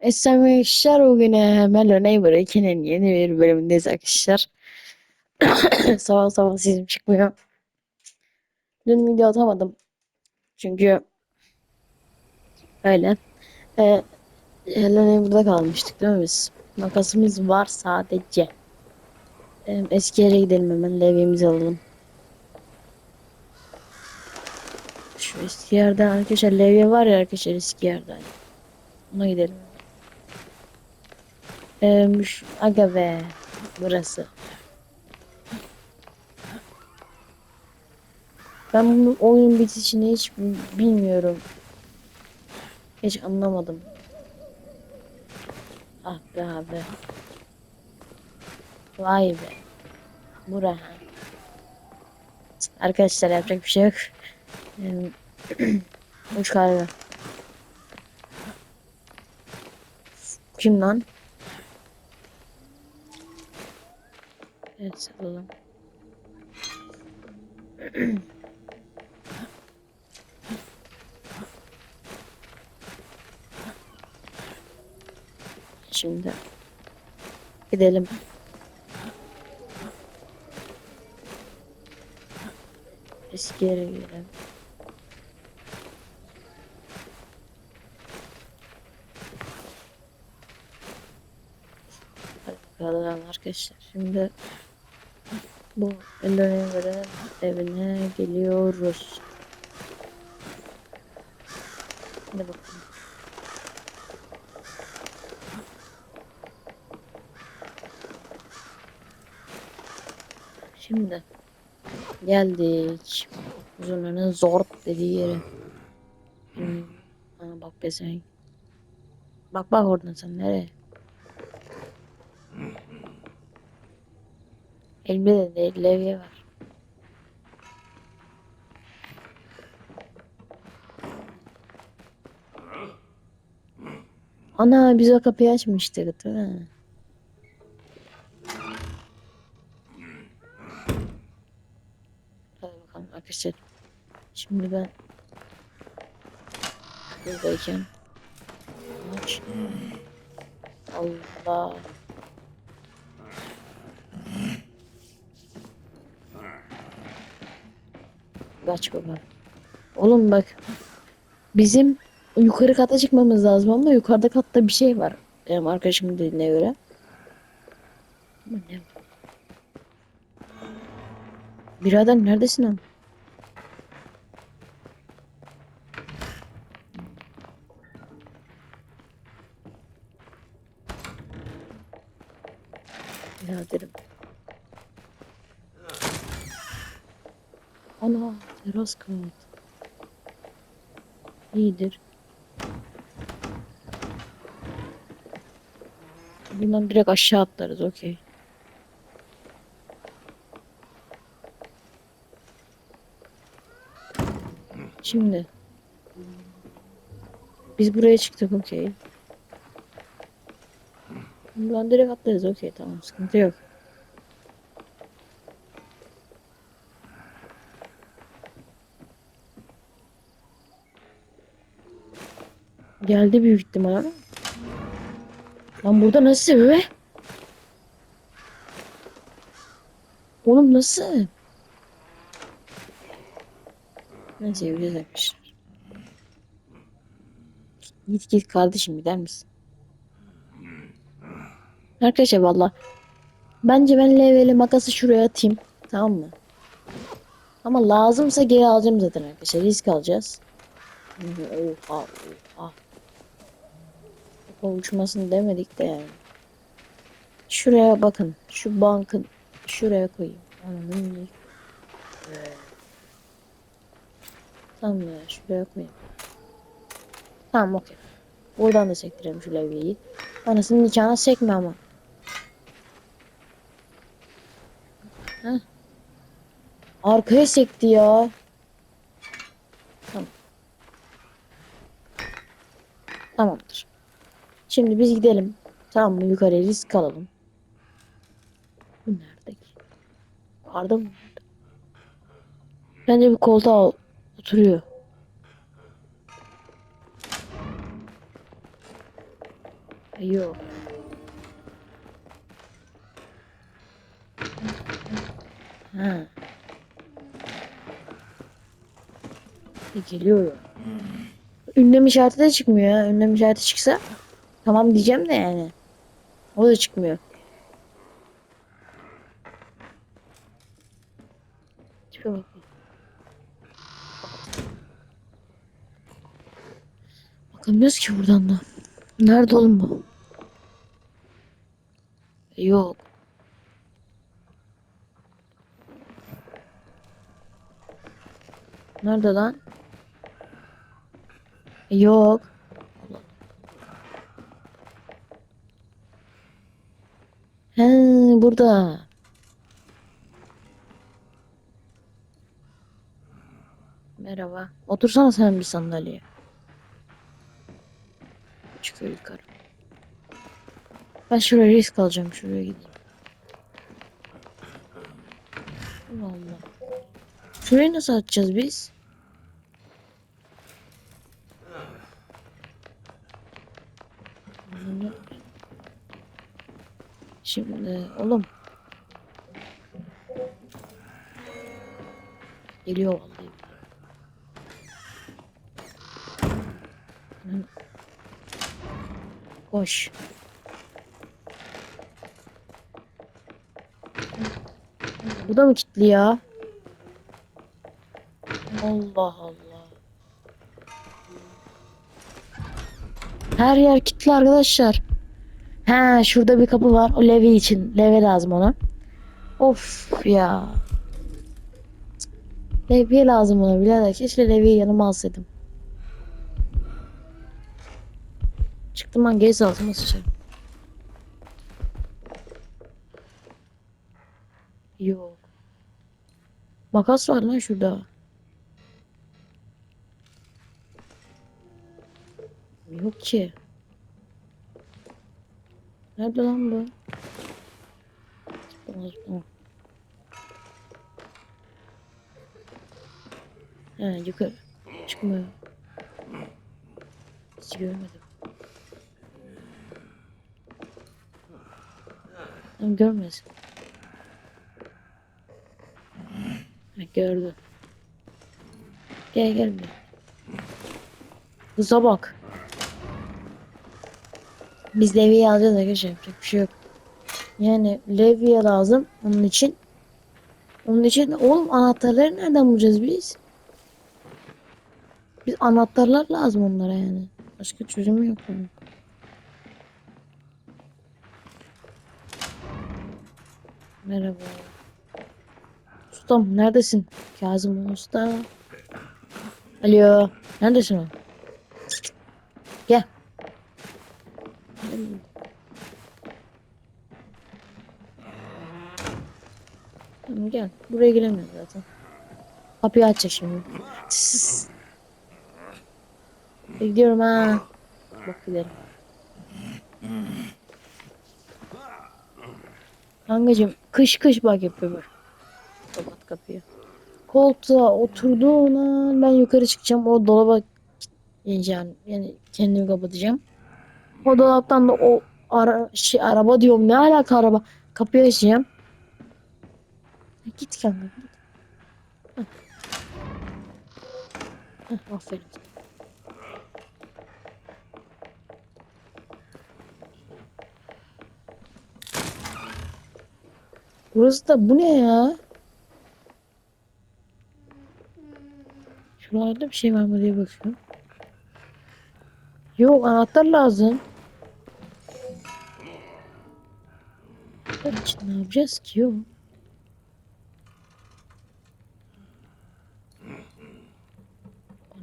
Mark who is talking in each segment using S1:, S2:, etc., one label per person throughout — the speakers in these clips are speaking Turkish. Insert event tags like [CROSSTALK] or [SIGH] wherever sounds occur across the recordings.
S1: Esselam arkadaşlar bugün Mellow Neighbor 2'nin yeni bir bölümündeyiz arkadaşlar. [COUGHS] sabah sabah sesim çıkmıyor. Dün video atamadım. Çünkü öyle. E, Hello Neighbor'da kalmıştık değil mi biz? Makasımız var sadece. E, eski yere gidelim hemen levyemizi alalım. Şu eski yerden arkadaşlar levye var ya arkadaşlar eski yerden. Ona gidelim. Şu- aga be burası. Ben bu oyunun bitişini hiç bi- bilmiyorum. Hiç anlamadım. Ah be abi. Vay be. Bura. Arkadaşlar yapacak bir şey yok. [CLEARS THROAT] Uç galiba. Kim lan? Evet salalım. Şimdi gidelim. Eski yere gidelim. Hadi bakalım arkadaşlar. Şimdi bu Eleanor'ın evine geliyoruz. Hadi bakalım. Şimdi geldik. Zurnanın zor dediği yere. Hmm. Bak be sen. Bak bak oradan sen nereye? Elimde de değil, levye var. Ana biz o kapıyı açmıştık değil mi? Hadi bakalım arkadaşlar. Şimdi ben buradayken aç. Allah. Kaç baba. Oğlum bak. Bizim yukarı kata çıkmamız lazım ama yukarıda katta bir şey var. Benim arkadaşımın dediğine göre. Birader neredesin lan? Biraderim. Ana teras kat. İyidir. Bundan direkt aşağı atlarız okey. Şimdi biz buraya çıktık okey. Buradan direkt atlarız okey tamam sıkıntı yok. Geldi büyük ihtimal. Lan burada nasıl be? Oğlum nasıl? Neyse yürüyeceğiz arkadaşlar. Git git kardeşim gider misin? Arkadaşlar valla. Bence ben leveli makası şuraya atayım. Tamam mı? Ama lazımsa geri alacağım zaten arkadaşlar. Risk alacağız. Oha oha. Uçmasını demedik de yani. Şuraya bakın. Şu bankın şuraya koyayım. Anladın Tamam ya şuraya koyayım. Tamam okey. Buradan da sektirelim şu levyeyi. Anasının nikahına sekme ama. Heh. Arkaya sekti ya. Tamam. Tamamdır. Şimdi biz gidelim. Tamam mı? Yukarıya risk alalım. Bu nerede ki? Yukarıda mı? Bence bir koltuğa oturuyor. Yok. Ha. E, Geliyor ya. Ünlem işareti de çıkmıyor ya. Ünlem işareti çıksa tamam diyeceğim de yani. O da çıkmıyor. Bakamıyoruz ki buradan da. Nerede oğlum bu? Yok. Nerede lan? Yok. He burada. Merhaba. Otursana sen bir sandalyeye. Çıkıyor yukarı. Ben şuraya risk alacağım. Şuraya gideyim. Allah Allah. Şurayı nasıl atacağız biz? Bunu- Şimdi oğlum. Geliyor vallahi. Koş. Bu da mı kilitli ya? Allah Allah. Her yer kilitli arkadaşlar. Ha şurada bir kapı var. O levye için. Levye lazım ona. Of ya. Levye lazım ona birader. Keşke levyeyi yanıma alsaydım. Çıktım ben gez altıma sıçarım. Yok. Makas var lan şurada. Yok ki. Nerede lan bu? He yukarı. Çıkmıyor. Hiç görmedim. Tam görmesin. Ha, gördü. Gel gel buraya. Kıza bak. Biz Levi'yi alacağız arkadaşlar. Bir şey yok. Yani Levi'ye lazım onun için. Onun için oğlum anahtarları nereden bulacağız biz? Biz anahtarlar lazım onlara yani. Başka çözümü yok bunun. Merhaba. Ustam neredesin? Kazım Usta. Alo. Neredesin o? Gel. Tamam gel. Buraya giremiyor zaten. Kapıyı açacak şimdi. Gidiyorum ha. Bak gidelim. Kankacım kış kış bak yapıyor bak. Kapat kapıyı. Koltuğa oturduğun an ben yukarı çıkacağım. O dolaba yani, yani kendimi kapatacağım. O dolaptan da o ara, şey, araba diyorum. Ne alaka araba? Kapıyı açacağım. Git kanka. Git. Heh. Aferin. Burası da bu ne ya? Şuralarda bir şey var mı diye bakıyorum. Yok anahtar lazım. Ne yapacağız ki? Yok.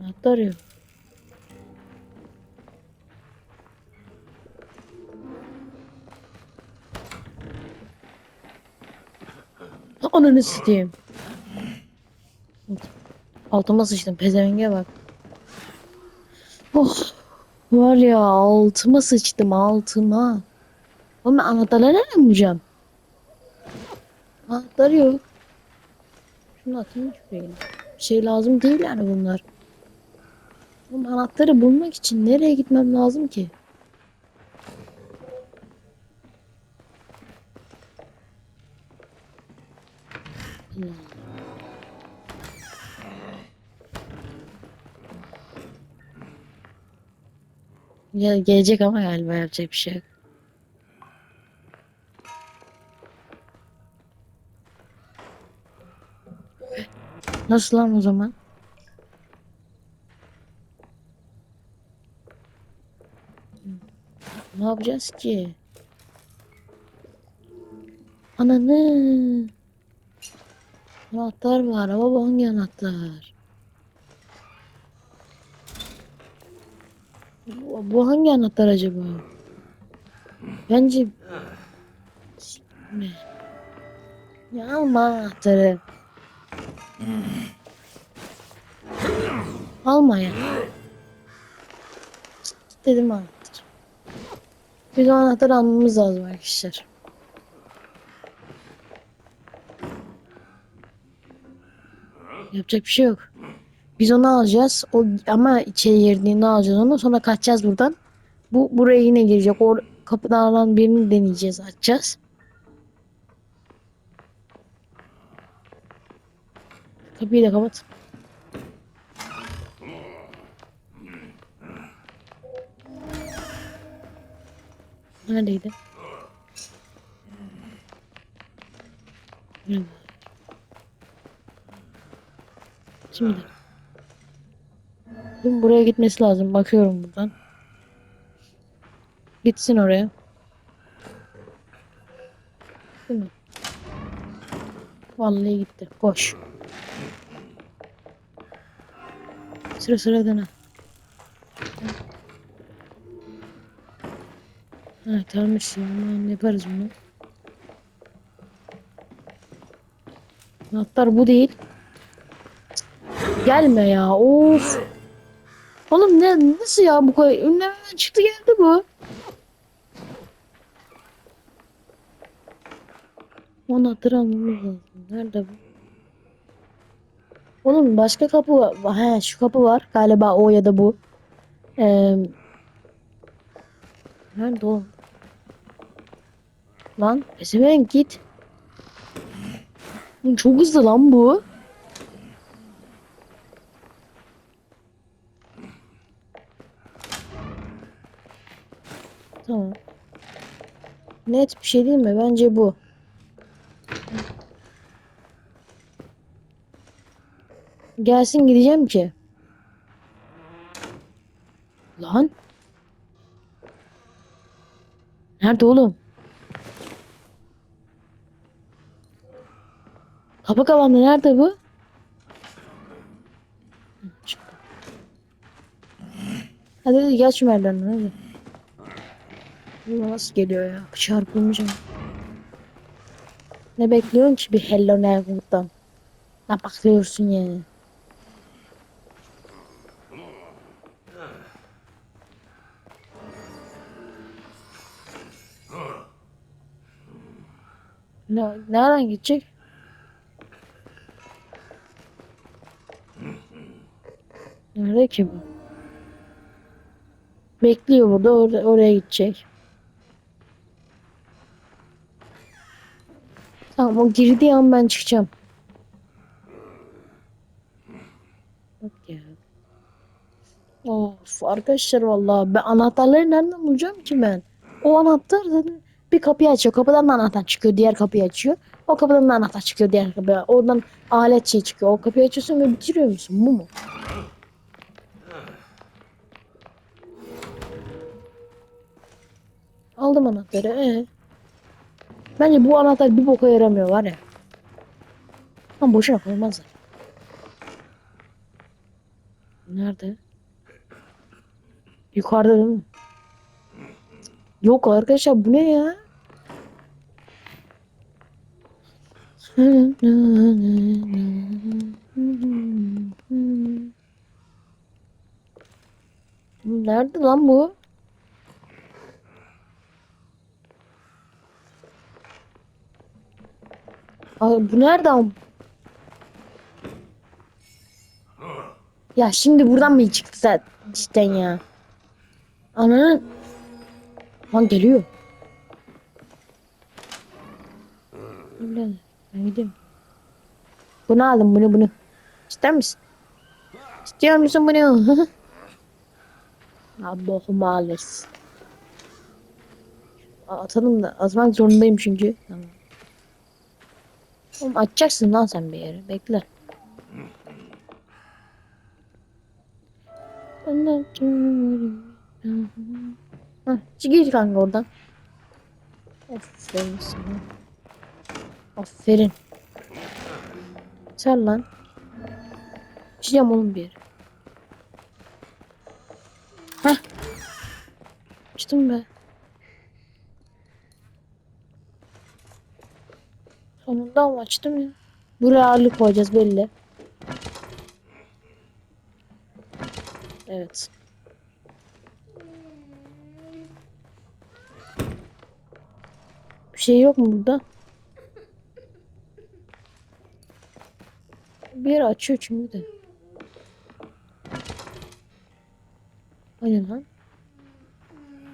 S1: Anahtar yok. Ananı satayım. Altıma sıçtım pezevenge bak. Oh. Var ya altıma sıçtım altıma. Ama anahtarları nereden bulacağım? Anahtarı yok. Şunu atayım şuraya. Bir şey lazım değil yani bunlar. Ama anahtarı bulmak için nereye gitmem lazım ki? Hmm. Ya gelecek ama galiba yapacak bir şey. Nasıl lan o zaman? Ne yapacağız ki? Ananı. Anahtar var bu hangi anahtar? Bu, bu hangi anahtar acaba? Bence ne? Ya alma anahtarı. Alma ya. Dedim anahtar. Biz o anahtarı almamız lazım arkadaşlar. Yapacak bir şey yok. Biz onu alacağız. O ama içeri girdiğinde alacağız onu. Sonra kaçacağız buradan. Bu buraya yine girecek. O kapıdan birini deneyeceğiz, açacağız. Kapıyı da kapat. Neredeydi? Nerede? Şimdi. Şimdi buraya gitmesi lazım. Bakıyorum buradan. Gitsin oraya. Değil mi? Vallahi gitti. Koş. Sıra sıra dene. Ha tamam işte. Aman yaparız bunu. Anahtar bu değil. Gelme ya. Of. Oğlum ne nasıl ya bu kadar önlemeden çıktı geldi bu. Anahtarı almamız lazım. Nerede bu? Oğlum başka kapı var. He şu kapı var. Galiba o ya da bu. Ee, nerede o? Lan pezevenk git. Çok hızlı lan bu. Tamam. Net bir şey değil mi? Bence bu. Gelsin gideceğim ki. Lan. Nerede oğlum? Kapı kapandı. Nerede bu? Hadi gel şu merdivenden hadi. Nasıl geliyor ya? Çarpılmışım. Ne bekliyorsun ki bir Hello Neighbor'dan? Ne bakıyorsun yani? Ne, nereden gidecek? Nerede ki bu? Bekliyor burada orada oraya gidecek. Tamam o girdiği an ben çıkacağım. Bak ya. Of arkadaşlar vallahi ben anahtarları nereden bulacağım ki ben? O anahtar zaten bir kapıyı açıyor. Kapıdan da anahtar çıkıyor. Diğer kapıyı açıyor. O kapıdan da anahtar çıkıyor. Diğer kapıya. Oradan alet şey çıkıyor. O kapıyı açıyorsun ve bitiriyor musun? Bu mu? Aldım anahtarı. Ee? Bence bu anahtar bir boka yaramıyor var ya. Ama boşuna koymazlar. Nerede? Yukarıda değil mi? Yok arkadaşlar bu ne ya? Nerede lan bu? Ay, bu nereden? Ya şimdi buradan mı çıktı sen cidden ya? Ananın Lan geliyor. Öyle. Ben gideyim. Bunu aldım bunu bunu. İster misin? İstiyor musun bunu? [LAUGHS] Allah'ım. Aa, Atalım da atmak zorundayım çünkü. Tamam. Oğlum açacaksın lan sen bir yere. Bekle. Hah, gir kanka oradan. Aferin sana. Aferin. Sen lan. Çiğdem oğlum bir yere. Hah. Açtım be. Ama açtım ya. Buraya ağırlık koyacağız belli. Evet. Bir şey yok mu burada? Bir açıyor çünkü de. Aynen lan.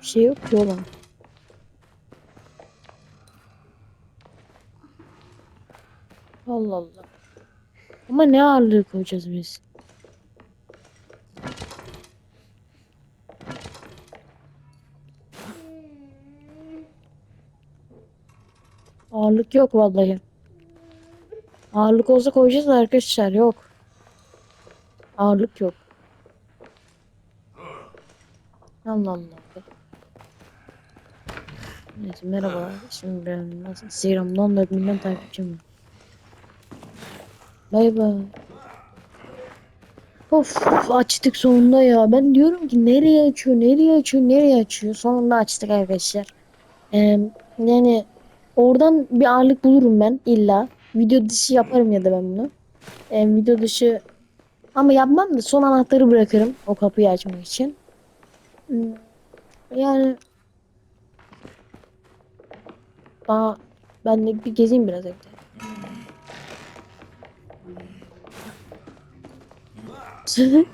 S1: Bir şey yok ki oğlum. Allah Allah. Ama ne ağırlığı koyacağız biz? Ağırlık yok vallahi. Ağırlık olsa koyacağız da arkadaşlar yok. Ağırlık yok. Allah Allah. Neyse merhaba. Şimdi ben nasıl Instagram'da 14 milyon takipçim var. Bay bay. Of açtık sonunda ya. Ben diyorum ki nereye açıyor, nereye açıyor, nereye açıyor. Sonunda açtık arkadaşlar. Ee, yani oradan bir ağırlık bulurum ben illa. Video dışı yaparım ya da ben bunu. Ee, video dışı ama yapmam da son anahtarı bırakırım o kapıyı açmak için. Hmm, Yani Aa, ben de bir gezeyim biraz evde. [LAUGHS]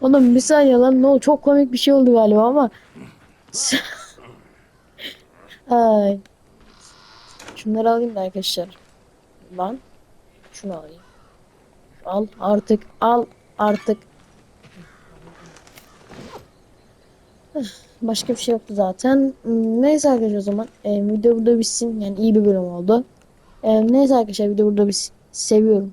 S1: Oğlum bir saniye lan ne oldu? Çok komik bir şey oldu galiba ama. [LAUGHS] Ay. Şunları alayım da arkadaşlar. Lan. Şunu alayım. Al artık al artık. [SIGHS] Başka bir şey yoktu zaten. Hmm, Neyse arkadaşlar o zaman. Ee, video burada bitsin. Yani iyi bir bölüm oldu. Ee, neyse arkadaşlar video burada bitsin. Seviyorum.